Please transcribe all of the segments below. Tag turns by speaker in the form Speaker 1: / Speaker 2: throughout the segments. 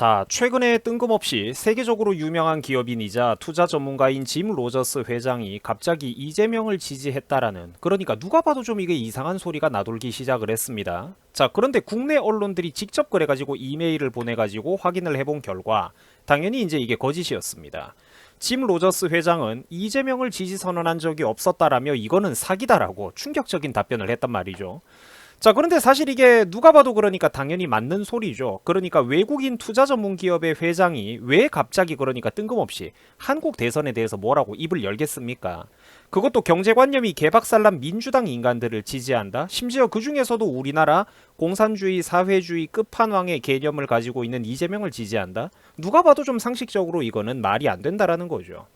Speaker 1: 자, 최근에 뜬금없이 세계적으로 유명한 기업인이자 투자 전문가인 짐 로저스 회장이 갑자기 이재명을 지지했다라는 그러니까 누가 봐도 좀 이게 이상한 소리가 나돌기 시작을 했습니다. 자, 그런데 국내 언론들이 직접 그래가지고 이메일을 보내가지고 확인을 해본 결과 당연히 이제 이게 거짓이었습니다. 짐 로저스 회장은 이재명을 지지 선언한 적이 없었다라며 이거는 사기다라고 충격적인 답변을 했단 말이죠. 자, 그런데 사실 이게 누가 봐도 그러니까 당연히 맞는 소리죠. 그러니까 외국인 투자 전문 기업의 회장이 왜 갑자기 그러니까 뜬금없이 한국 대선에 대해서 뭐라고 입을 열겠습니까? 그것도 경제관념이 개박살난 민주당 인간들을 지지한다? 심지어 그 중에서도 우리나라 공산주의, 사회주의 끝판왕의 개념을 가지고 있는 이재명을 지지한다? 누가 봐도 좀 상식적으로 이거는 말이 안 된다라는 거죠.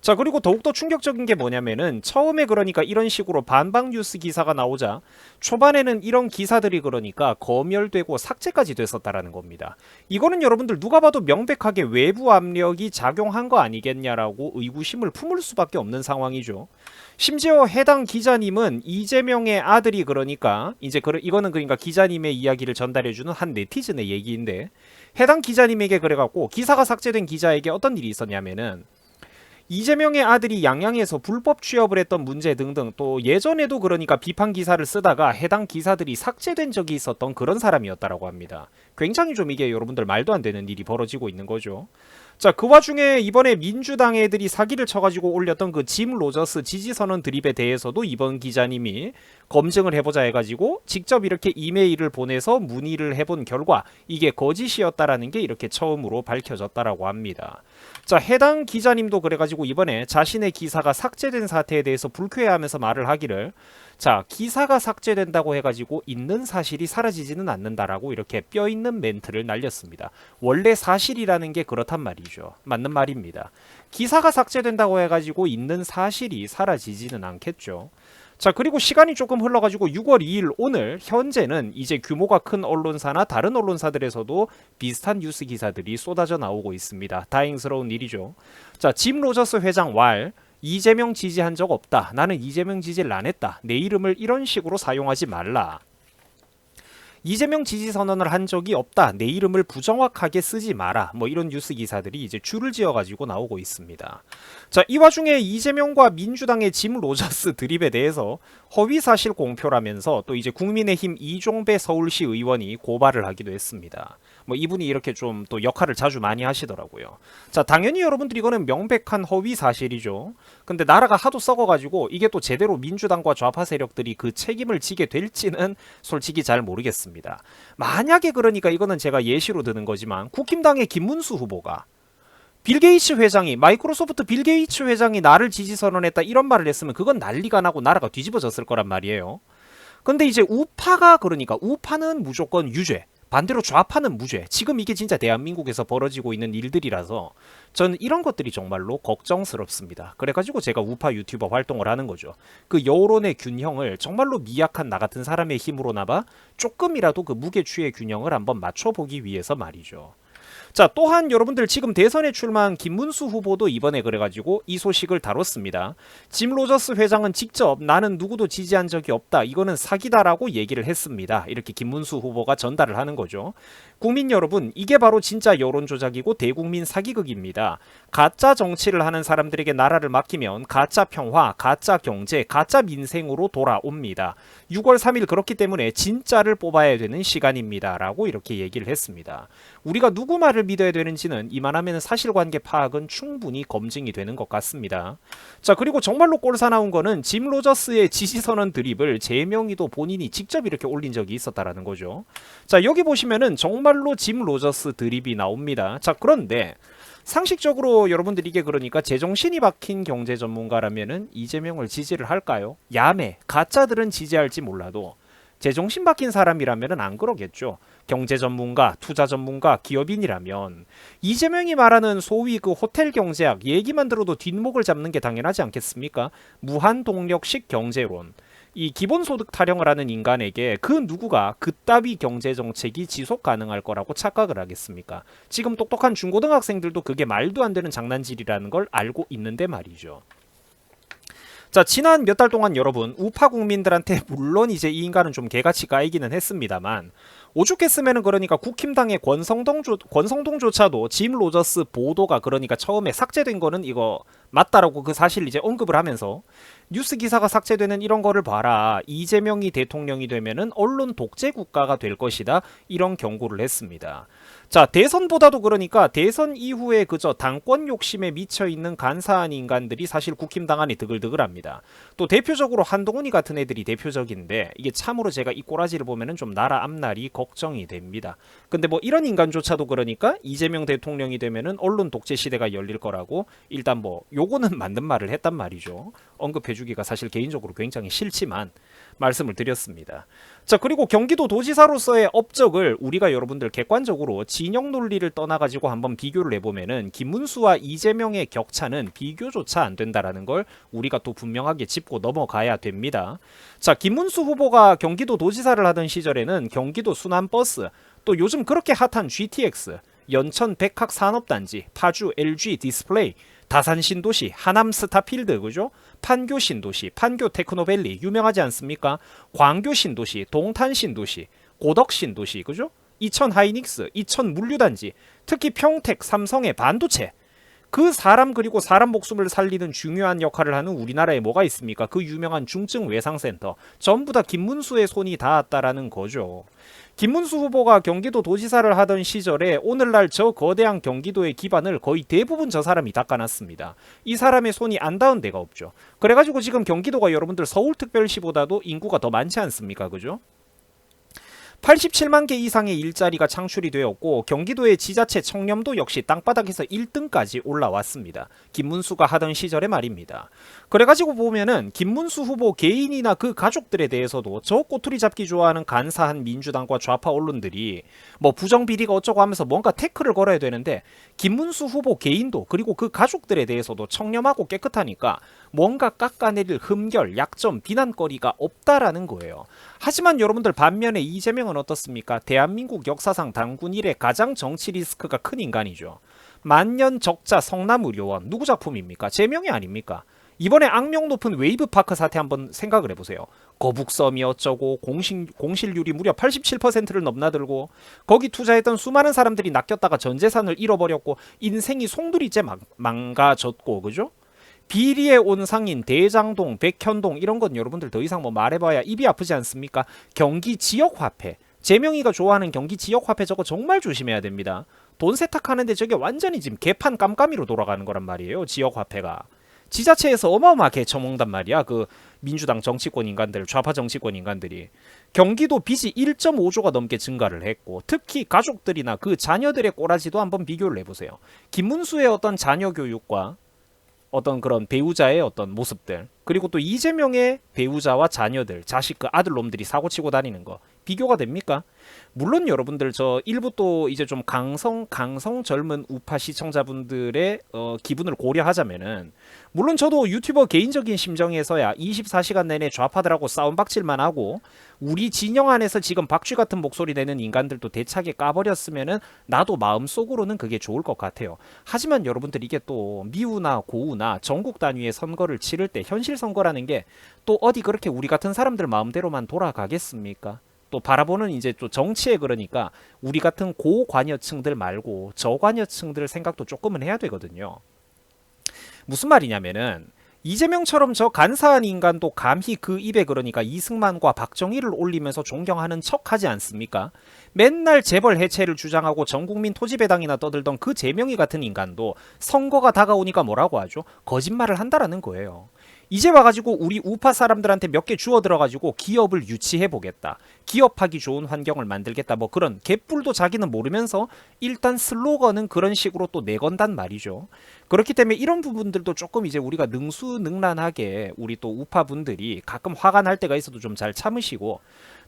Speaker 1: 자 그리고 더욱더 충격적인 게 뭐냐면은 처음에 그러니까 이런 식으로 반박 뉴스 기사가 나오자 초반에는 이런 기사들이 그러니까 검열되고 삭제까지 됐었다라는 겁니다. 이거는 여러분들 누가 봐도 명백하게 외부 압력이 작용한 거 아니겠냐라고 의구심을 품을 수밖에 없는 상황이죠. 심지어 해당 기자님은 이재명의 아들이 그러니까 이제 그 이거는 그러니까 기자님의 이야기를 전달해주는 한 네티즌의 얘기인데 해당 기자님에게 그래갖고 기사가 삭제된 기자에게 어떤 일이 있었냐면은 이재명의 아들이 양양에서 불법 취업을 했던 문제 등등 또 예전에도 그러니까 비판 기사를 쓰다가 해당 기사들이 삭제된 적이 있었던 그런 사람이었다라고 합니다. 굉장히 좀 이게 여러분들 말도 안 되는 일이 벌어지고 있는 거죠. 자, 그 와중에 이번에 민주당 애들이 사기를 쳐가지고 올렸던 그 짐 로저스 지지선언 드립에 대해서도 이번 기자님이 검증을 해보자 해가지고 직접 이렇게 이메일을 보내서 문의를 해본 결과 이게 거짓이었다라는 게 이렇게 처음으로 밝혀졌다라고 합니다. 자, 해당 기자님도 그래가지고 이번에 자신의 기사가 삭제된 사태에 대해서 불쾌해하면서 말을 하기를 자, 기사가 삭제된다고 해가지고 있는 사실이 사라지지는 않는다라고 이렇게 뼈 있는 멘트를 날렸습니다. 원래 사실이라는 게 그렇단 말이죠. 맞는 말입니다. 기사가 삭제된다고 해가지고 있는 사실이 사라지지는 않겠죠. 자, 그리고 시간이 조금 흘러가지고 6월 2일 오늘 현재는 이제 규모가 큰 언론사나 다른 언론사들에서도 비슷한 뉴스 기사들이 쏟아져 나오고 있습니다. 다행스러운 일이죠. 자, 짐 로저스 회장 왈 이재명 지지한 적 없다. 나는 이재명 지지를 안 했다. 내 이름을 이런 식으로 사용하지 말라. 이재명 지지 선언을 한 적이 없다. 내 이름을 부정확하게 쓰지 마라. 뭐 이런 뉴스 기사들이 이제 줄을 지어 가지고 나오고 있습니다. 자, 이 와중에 이재명과 민주당의 짐 로저스 드립에 대해서 허위 사실 공표라면서 또 이제 국민의힘 이종배 서울시 의원이 고발을 하기도 했습니다. 뭐 이분이 이렇게 좀 또 역할을 자주 많이 하시더라고요. 자, 당연히 여러분들 이거는 명백한 허위 사실이죠. 근데 나라가 하도 썩어 가지고 이게 또 제대로 민주당과 좌파 세력들이 그 책임을 지게 될지는 솔직히 잘 모르겠습니다. 만약에 그러니까 이거는 제가 예시로 드는 거지만 국힘당의 김문수 후보가 빌 게이츠 회장이 마이크로소프트 빌 게이츠 회장이 나를 지지 선언했다 이런 말을 했으면 그건 난리가 나고 나라가 뒤집어졌을 거란 말이에요. 근데 이제 우파가 그러니까 우파는 무조건 유죄. 반대로 좌파는 무죄. 지금 이게 진짜 대한민국에서 벌어지고 있는 일들이라서 저는 이런 것들이 정말로 걱정스럽습니다. 그래가지고 제가 우파 유튜버 활동을 하는 거죠. 그 여론의 균형을 정말로 미약한 나 같은 사람의 힘으로나마 조금이라도 그 무게추의 균형을 한번 맞춰보기 위해서 말이죠. 자, 또한 여러분들 지금 대선에 출마한 김문수 후보도 이번에 그래가지고 이 소식을 다뤘습니다. 짐 로저스 회장은 직접 나는 누구도 지지한 적이 없다. 이거는 사기다라고 얘기를 했습니다. 이렇게 김문수 후보가 전달을 하는 거죠. 국민 여러분, 이게 바로 진짜 여론 조작이고 대국민 사기극입니다. 가짜 정치를 하는 사람들에게 나라를 맡기면 가짜 평화, 가짜 경제, 가짜 민생으로 돌아옵니다. 6월 3일 그렇기 때문에 진짜를 뽑아야 되는 시간입니다라고 이렇게 얘기를 했습니다. 우리가 누구 말을 믿어야 되는지는 이만하면 사실관계 파악은 충분히 검증이 되는 것 같습니다. 자 그리고 정말로 꼴사 나온 거는 짐 로저스의 지지선언 드립을 제명이도 본인이 직접 이렇게 올린 적이 있었다라는 거죠. 자 여기 보시면은 정말로 짐 로저스 드립이 나옵니다. 자 그런데 상식적으로 여러분들 이게 그러니까 제정신이 박힌 경제 전문가라면은 이재명을 지지를 할까요? 야매 가짜들은 지지할지 몰라도 제정신 박힌 사람이라면은 안 그러겠죠. 경제 전문가, 투자 전문가, 기업인이라면 이재명이 말하는 소위 그 호텔 경제학 얘기만 들어도 뒷목을 잡는 게 당연하지 않겠습니까? 무한 동력식 경제론. 이 기본소득 타령을 하는 인간에게 그 누구가 그따위 경제 정책이 지속 가능할 거라고 착각을 하겠습니까? 지금 똑똑한 중고등학생들도 그게 말도 안 되는 장난질이라는 걸 알고 있는데 말이죠. 자, 지난 몇 달 동안 여러분 우파 국민들한테 물론 이제 이 인간은 좀 개같이 까이기는 했습니다만 오죽했으면은 그러니까 국힘당의 권성동조, 권성동조차도 짐 로저스 보도가 그러니까 처음에 삭제된 거는 이거 맞다라고 그 사실 이제 언급을 하면서 뉴스 기사가 삭제되는 이런 거를 봐라 이재명이 대통령이 되면은 언론 독재 국가가 될 것이다 이런 경고를 했습니다. 자 대선보다도 그러니까 대선 이후에 그저 당권 욕심에 미쳐 있는 간사한 인간들이 사실 국힘당 안에 드글드글합니다. 또 대표적으로 한동훈이 같은 애들이 대표적인데 이게 참으로 제가 이 꼬라지를 보면은 좀 나라 앞날이 걱정이 됩니다. 근데 뭐 이런 인간조차도 그러니까 이재명 대통령이 되면은 언론 독재 시대가 열릴 거라고 일단 뭐 요거는 맞는 말을 했단 말이죠. 언급해주기가 사실 개인적으로 굉장히 싫지만 말씀을 드렸습니다. 자 그리고 경기도 도지사로서의 업적을 우리가 여러분들 객관적으로 진영 논리를 떠나가지고 한번 비교를 해보면은 김문수와 이재명의 격차는 비교조차 안 된다라는 걸 우리가 또 분명하게 짚고 넘어가야 됩니다. 자 김문수 후보가 경기도 도지사를 하던 시절에는 경기도 순환버스 또 요즘 그렇게 핫한 GTX 연천 백학 산업단지 파주 LG 디스플레이 다산 신도시, 하남 스타필드, 그죠? 판교 신도시, 판교 테크노밸리 유명하지 않습니까? 광교 신도시, 동탄 신도시, 고덕 신도시, 그죠? 이천 하이닉스, 이천 물류단지, 특히 평택, 삼성의 반도체. 그 사람 그리고 사람 목숨을 살리는 중요한 역할을 하는 우리나라에 뭐가 있습니까? 그 유명한 중증 외상센터 전부 다 김문수의 손이 닿았다라는 거죠. 김문수 후보가 경기도 도지사를 하던 시절에 오늘날 저 거대한 경기도의 기반을 거의 대부분 저 사람이 닦아놨습니다. 이 사람의 손이 안 닿은 데가 없죠. 그래가지고 지금 경기도가 여러분들 서울특별시보다도 인구가 더 많지 않습니까? 그죠? 87만 개 이상의 일자리가 창출이 되었고 경기도의 지자체 청렴도 역시 땅바닥에서 1등까지 올라왔습니다. 김문수가 하던 시절의 말입니다. 그래가지고 보면은 김문수 후보 개인이나 그 가족들에 대해서도 저 꼬투리 잡기 좋아하는 간사한 민주당과 좌파 언론들이 뭐 부정 비리가 어쩌고 하면서 뭔가 태클을 걸어야 되는데 김문수 후보 개인도 그리고 그 가족들에 대해서도 청렴하고 깨끗하니까 뭔가 깎아내릴 흠결, 약점, 비난거리가 없다라는 거예요. 하지만 여러분들 반면에 이재명은 어떻습니까? 대한민국 역사상 당군 이래 가장 정치 리스크가 큰 인간이죠. 만년 적자 성남의료원 누구 작품입니까? 제명이 아닙니까? 이번에 악명 높은 웨이브 파크 사태 한번 생각을 해보세요. 거북섬이 어쩌고 공실, 공실률이 무려 87%를 넘나들고 거기 투자했던 수많은 사람들이 낚였다가 전 재산을 잃어버렸고 인생이 송두리째 망, 망가졌고 그죠? 비리의 온상인 대장동, 백현동 이런 건 여러분들 더 이상 뭐 말해봐야 입이 아프지 않습니까? 경기 지역 화폐. 재명이가 좋아하는 경기 지역 화폐 저거 정말 조심해야 됩니다. 돈 세탁하는데 저게 완전히 지금 개판 깜깜이로 돌아가는 거란 말이에요. 지역 화폐가. 지자체에서 어마어마하게 처먹단 말이야. 그 민주당 정치권 인간들, 좌파 정치권 인간들이. 경기도 빚이 1.5조가 넘게 증가를 했고 특히 가족들이나 그 자녀들의 꼬라지도 한번 비교를 해보세요. 김문수의 어떤 자녀 교육과 어떤 그런 배우자의 어떤 모습들 그리고 또 이재명의 배우자와 자녀들 자식 그 아들놈들이 사고치고 다니는 거 비교가 됩니까? 물론 여러분들 저 일부 또 이제 좀 강성 강성 젊은 우파 시청자분들의 어, 기분을 고려하자면은 물론 저도 유튜버 개인적인 심정에서야 24시간 내내 좌파들하고 싸움 박질만 하고 우리 진영 안에서 지금 박쥐 같은 목소리 내는 인간들도 대차게 까버렸으면은 나도 마음속으로는 그게 좋을 것 같아요. 하지만 여러분들 이게 또 미우나 고우나 전국 단위의 선거를 치를 때 현실 선거라는 게 또 어디 그렇게 우리 같은 사람들 마음대로만 돌아가겠습니까? 또 바라보는 이제 또 정치에 그러니까 우리 같은 고관여층들 말고 저관여층들 생각도 조금은 해야 되거든요. 무슨 말이냐면은 이재명처럼 저 간사한 인간도 감히 그 입에 그러니까 이승만과 박정희를 올리면서 존경하는 척 하지 않습니까? 맨날 재벌 해체를 주장하고 전국민 토지배당이나 떠들던 그 재명이 같은 인간도 선거가 다가오니까 뭐라고 하죠? 거짓말을 한다라는 거예요. 이제 와가지고 우리 우파 사람들한테 몇 개 주워 들어가지고 기업을 유치해 보겠다. 기업하기 좋은 환경을 만들겠다. 뭐 그런 개뿔도 자기는 모르면서 일단 슬로건은 그런 식으로 또 내건단 말이죠. 그렇기 때문에 이런 부분들도 조금 이제 우리가 능수능란하게 우리 또 우파 분들이 가끔 화가 날 때가 있어도 좀 잘 참으시고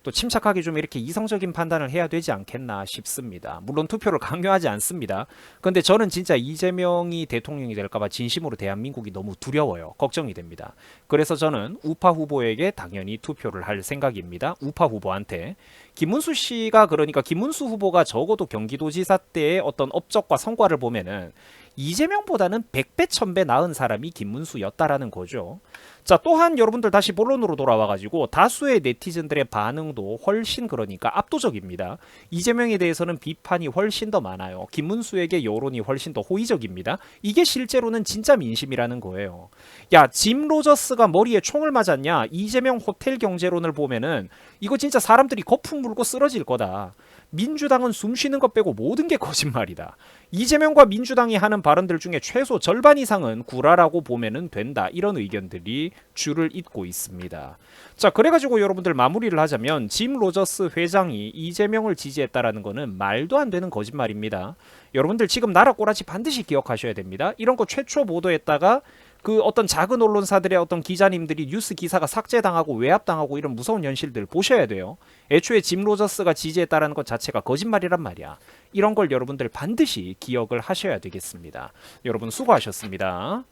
Speaker 1: 또 침착하게 좀 이렇게 이성적인 판단을 해야 되지 않겠나 싶습니다. 물론 투표를 강요하지 않습니다. 근데 저는 진짜 이재명이 대통령이 될까봐 진심으로 대한민국이 너무 두려워요. 걱정이 됩니다. 그래서 저는 우파 후보에게 당연히 투표를 할 생각입니다. 우파 후보한테. 김문수 씨가 그러니까 김문수 후보가 적어도 경기도지사 때의 어떤 업적과 성과를 보면은 이재명보다는 100배, 1000배 나은 사람이 김문수였다라는 거죠. 자 또한 여러분들 다시 본론으로 돌아와가지고 다수의 네티즌들의 반응도 훨씬 그러니까 압도적입니다. 이재명에 대해서는 비판이 훨씬 더 많아요. 김문수에게 여론이 훨씬 더 호의적입니다. 이게 실제로는 진짜 민심이라는 거예요. 야, 짐 로저스가 머리에 총을 맞았냐? 이재명 호텔 경제론을 보면은 이거 진짜 사람들이 거품 물고 쓰러질 거다. 민주당은 숨 쉬는 것 빼고 모든 게 거짓말이다. 이재명과 민주당이 하는 발언들 중에 최소 절반 이상은 구라라고 보면은 된다. 이런 의견들이 줄을 잇고 있습니다. 자, 그래가지고 여러분들 마무리를 하자면 짐 로저스 회장이 이재명을 지지했다라는 거는 말도 안 되는 거짓말입니다. 여러분들 지금 나라 꼬라지 반드시 기억하셔야 됩니다. 이런 거 최초 보도했다가 그 어떤 작은 언론사들의 어떤 기자님들이 뉴스 기사가 삭제당하고 외압당하고 이런 무서운 현실들 보셔야 돼요. 애초에 짐 로저스가 지지했다라는 것 자체가 거짓말이란 말이야. 이런 걸 여러분들 반드시 기억을 하셔야 되겠습니다. 여러분 수고하셨습니다.